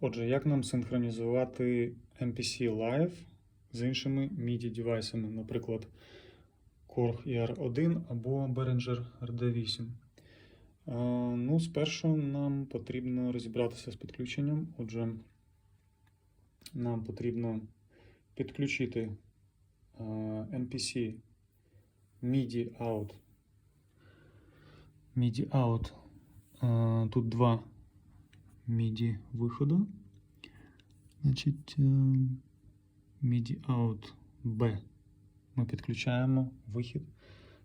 Отже, як нам синхронізувати MPC Live з іншими MIDI девайсами, наприклад, Korg ER1 або Behringer RD8? Е, Ну, спершу нам потрібно розібратися з підключенням. Отже, нам потрібно підключити MPC MIDI out. MIDI out. Тут два MIDI виходу. Значить, MIDI out B. Ми підключаємо вихід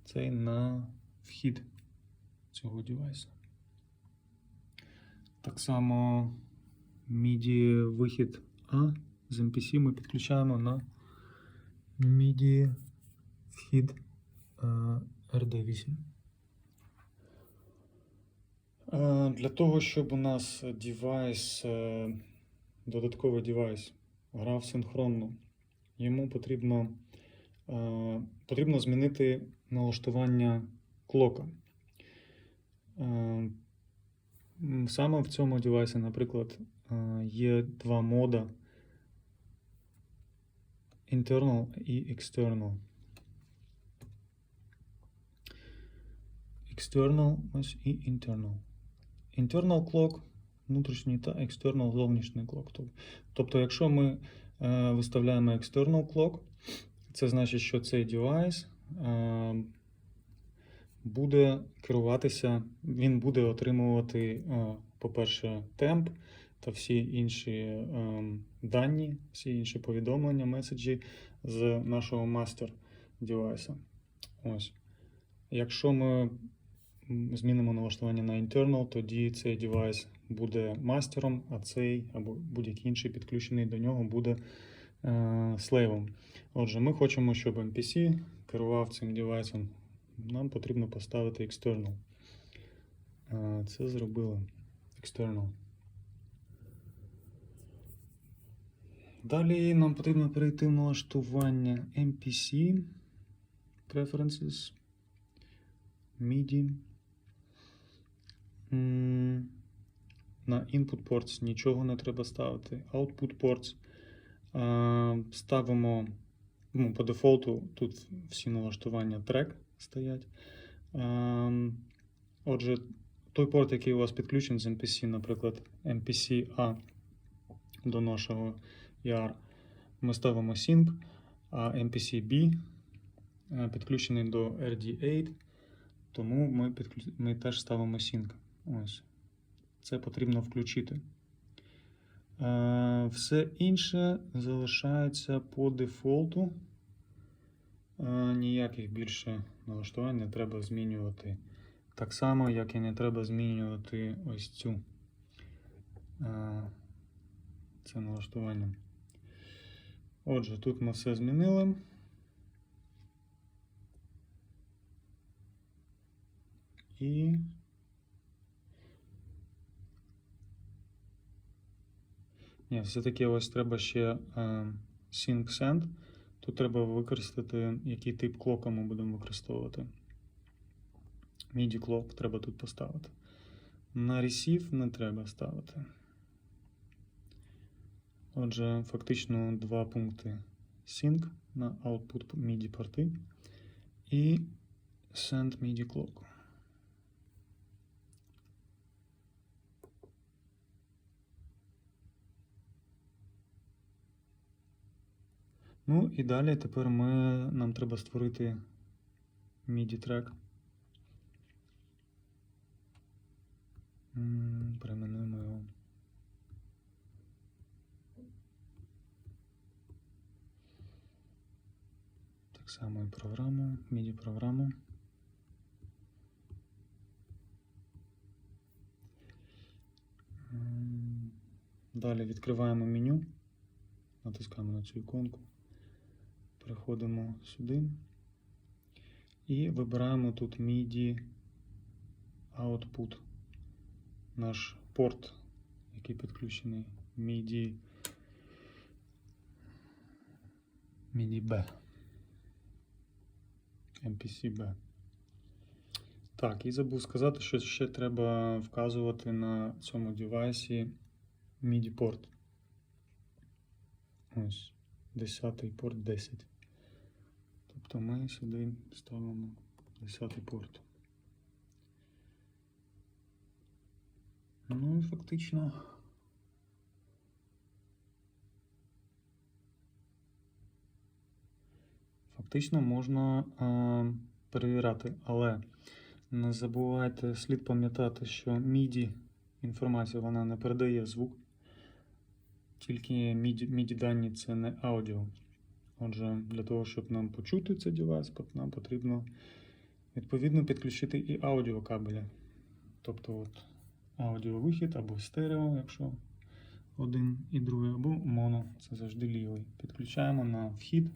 цей на вхід цього девайса. Так само MIDI вихід А з MPC ми підключаємо на MIDI вхід е, RD8. Е, Для того, щоб у нас девайс, е, додатковий девайс грав синхронно, йому потрібно, е, потрібно змінити налаштування клока. Саме в цьому девайсі, наприклад, є два мода internal і external. External ось і internal. Internal clock внутрішній та external зовнішній clock. Тобто, якщо ми е, виставляємо external clock, це значить, що цей девайс е, буде керуватися, він буде отримувати, е, по-перше, темп та всі інші дані, всі інші повідомлення, меседжі з нашого мастер девайса. Ось. Якщо ми змінимо налаштування на internal, тоді цей девайс буде мастером, а цей або будь-який інший підключений до нього буде е, слейвом. Отже, ми хочемо, щоб MPC керував цим девайсом. Нам потрібно поставити external. Е, це зробили external. Далі нам потрібно перейти в налаштування MPC Preferences. MIDI. На input ports нічого не треба ставити. Output ports. Ставимо ну, по дефолту тут всі налаштування трек стоять. Отже, той порт, який у вас підключений з MPC, наприклад, MPC A до нашого ER, ми ставимо Sync, а MPC B е, підключений до RD8, тому ми, підклю... ми теж ставимо Sync. Ось. Це потрібно включити. Е, Все інше залишається по дефолту. Е, Ніяких більше налаштувань не треба змінювати. Так само, як і не треба змінювати ось цю е, це налаштування. Отже, тут ми все змінили. І Ні, все-таки ось треба ще е, sync send. Тут треба використати, який тип клока ми будемо використовувати. MIDI clock треба тут поставити. На receive не треба ставити. Отже, фактично два пункти sync на output MIDI порти і send MIDI clock. Ну і далі тепер ми, нам треба створити MIDI трек. Перейменуємо його. Так само і програму, MIDI програму. Далі відкриваємо меню, натискаємо на цю іконку. Переходимо сюди і вибираємо тут MIDI Output. Наш порт, який підключений MIDI MIDI B. MPC B. Так, і забув сказати, що ще треба вказувати на цьому девайсі MIDI порт. Ось 10 порт 10. Тобто ми сюди ставимо 10 порт. Ну і фактично. Фактично можна е, перевіряти, але не забувайте, слід пам'ятати, що MIDI інформація вона не передає звук. Тільки MIDI, MIDI дані це не аудіо. Отже, для того, щоб нам почути цей девайс, нам потрібно відповідно підключити і аудіокабелі. Тобто от, аудіовихід або стерео, якщо один і другий, або моно, це завжди лівий. Підключаємо на вхід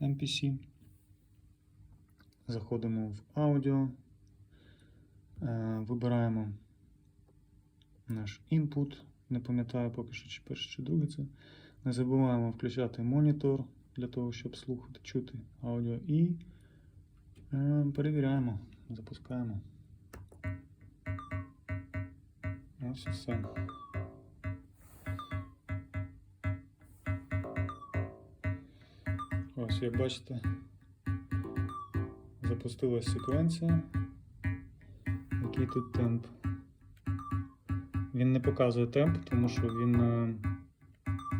MPC. Заходимо в аудіо, е, вибираємо наш input. Не пам'ятаю поки що, чи перший, чи другий це. Не забуваємо включати монітор для того, щоб слухати, чути аудіо. І е, перевіряємо, запускаємо. Ось все. Ось, як бачите, запустилась секвенція. Який тут темп? Він не показує темп, тому що він е,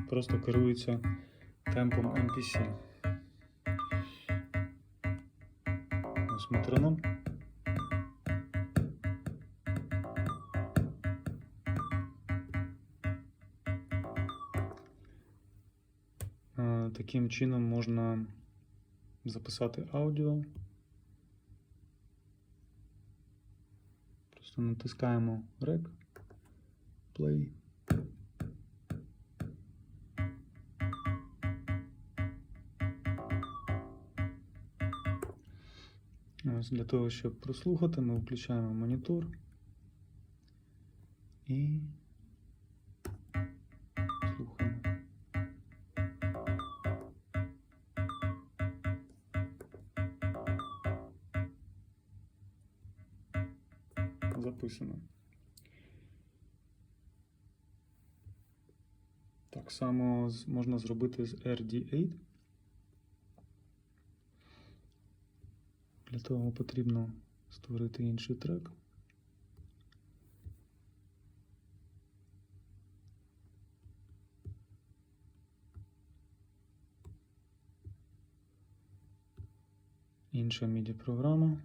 просто керується темпом MPC. Ось метроном. Е, Таким чином можна записати аудіо. Просто натискаємо Rec, Play. Ось для того, щоб прослухати, ми включаємо монітор і слухаємо. Записано. Так само можна зробити з RD8. Того потрібно створити інший трек. Інша MIDI програма.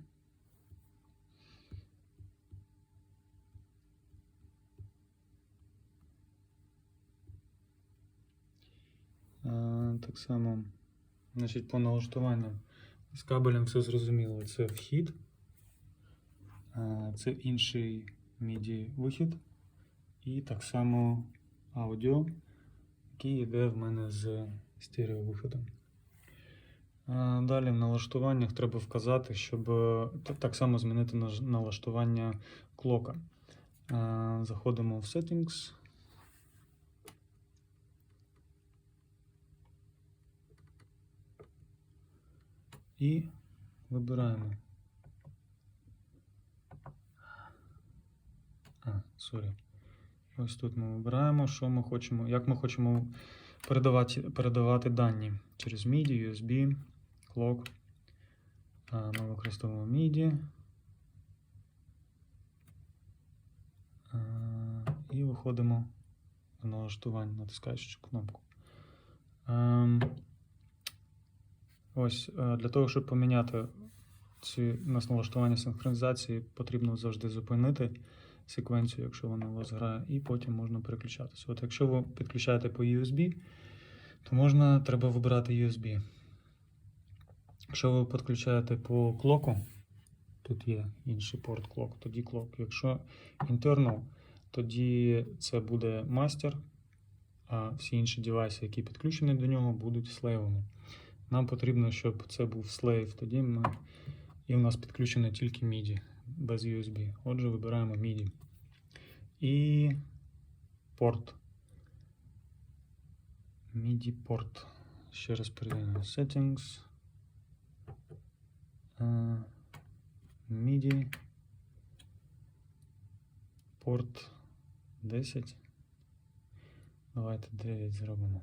Е, Так само, значить, по налаштуванню з кабелем все зрозуміло. Це вхід, це інший MIDI вихід, і так само аудіо, який йде в мене з стереовиходом. Далі в налаштуваннях треба вказати, щоб е, так само змінити налаштування клока. Заходимо в Settings. І вибираємо. А, сорі. Ось тут ми вибираємо, що ми хочемо, як ми хочемо передавати, передавати дані через MIDI, USB, clock. А, Ми використовуємо MIDI. А, І виходимо в налаштування, натискаючи кнопку. Ем, Ось е, для того, щоб поміняти ці у налаштування синхронізації, потрібно завжди зупинити секвенцію, якщо вона у вас грає, і потім можна переключатися. От якщо ви підключаєте по USB, то можна треба вибирати USB. Якщо ви підключаєте по клоку, тут є інший порт клок, тоді клок. Якщо internal, тоді це буде мастер, а всі інші девайси, які підключені до нього, будуть слейвами. Нам потрібно, щоб це був слейв, тоді ми і у нас підключено тільки MIDI без USB. Отже, вибираємо MIDI. І порт. MIDI порт. Ще раз перейдемо. Settings. Е, MIDI. Порт 10. Давайте 9 зробимо.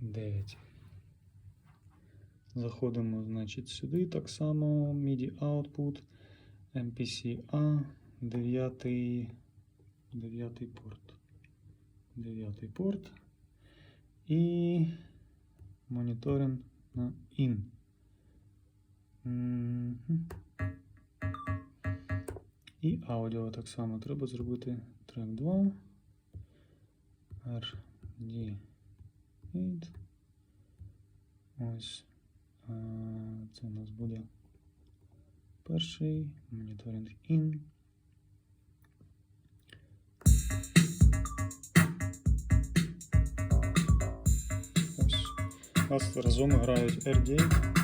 9. Заходимо, значить, сюди так само. MIDI output, MPC A, 9, 9 порт. 9 порт. І моніторинг на IN. І аудіо так само треба зробити трек 2. RD8. Ось. Це у нас буде перший моніторинг in. Ось. У нас разом грають RD8